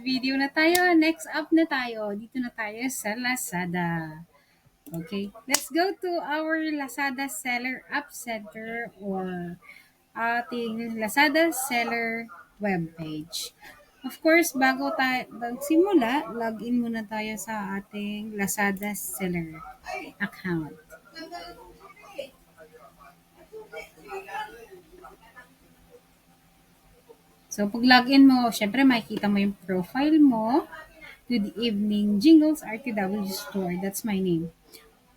video na tayo. Next up na tayo. Dito na tayo sa Lazada. Okay, let's go to our Lazada Seller App Center or ating Lazada Seller webpage. Of course, bago tayo magsimula, login muna tayo sa ating Lazada Seller account. So, pag login mo, syempre makikita mo yung profile mo. Good evening, Jingles RTW Store. That's my name.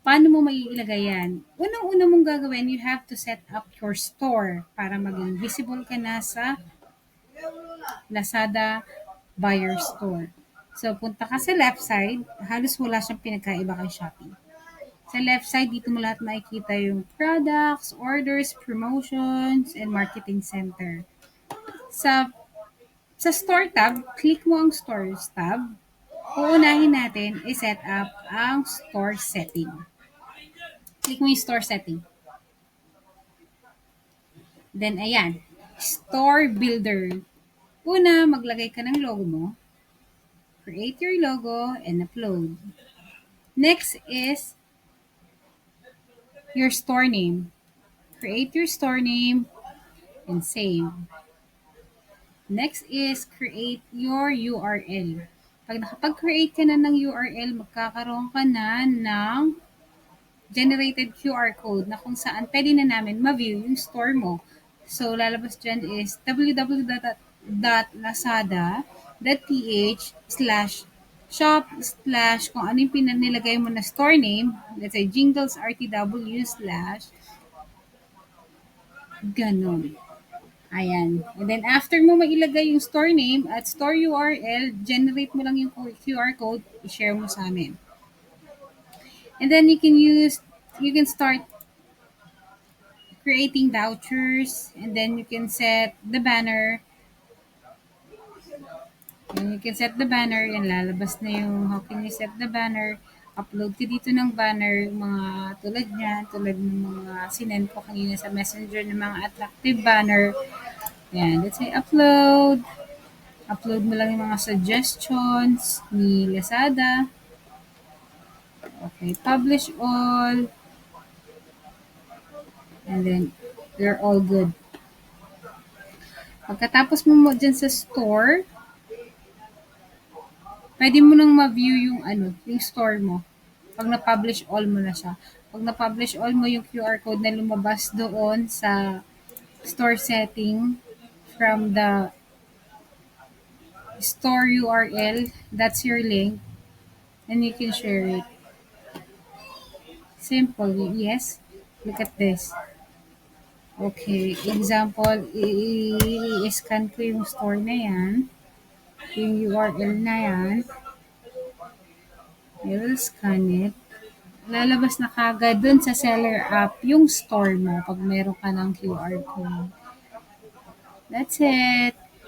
Paano mo maiilagay yan? Unang-una mong gagawin, you have to set up your store para maging visible ka na sa Lazada Buyer Store. So, punta ka sa left side. Halos wala siyang pinagkaiba kay Shopee. Sa left side, dito mo lahat makikita yung products, orders, promotions, and marketing center. Sa sa store tab, click mo ang stores tab. Uunahin natin i-set up ang store setting. Click mo yung store setting. Then, ayan. Store builder. Una, maglagay ka ng logo mo. Create your logo and upload. Next is your store name. Create your store name and save. Next is create your URL. Pag nakapag-create ka na ng URL, magkakaroon ka na ng generated QR code na kung saan pwede na namin ma-view yung store mo. So, lalabas dyan is www.lazada.ph slash shop slash kung ano yung pinanilagay mo na store name. Let's say, jingles rtw slash ganon. Ayan. And then after mo mailagay yung store name at store URL, generate mo lang yung QR code, i-share mo sa amin. And then you can use, you can start creating vouchers and then you can set the banner. And you can set the banner, yan lalabas na yung how can you set the banner. Upload ka dito ng banner, mga tulad niyan, tulad ng mga sinend ko kanina sa messenger ng mga attractive banner. Yan, let's say upload. Upload mo lang yung mga suggestions ni Lazada. Okay, publish all. And then, they're all good. Pagkatapos mo mo dyan sa store, pwede mo nang ma-view yung ano, yung store mo. Pag na-publish all mo na siya. Pag na-publish all mo yung QR code na lumabas doon sa store setting from the store URL, that's your link, and you can share it. Simple, yes? Look at this. Okay, example, i-scan ko yung store na yan. Yung URL na yan. I will scan it. Lalabas na kagad dun sa seller app yung store mo pag meron ka ng QR code. That's it.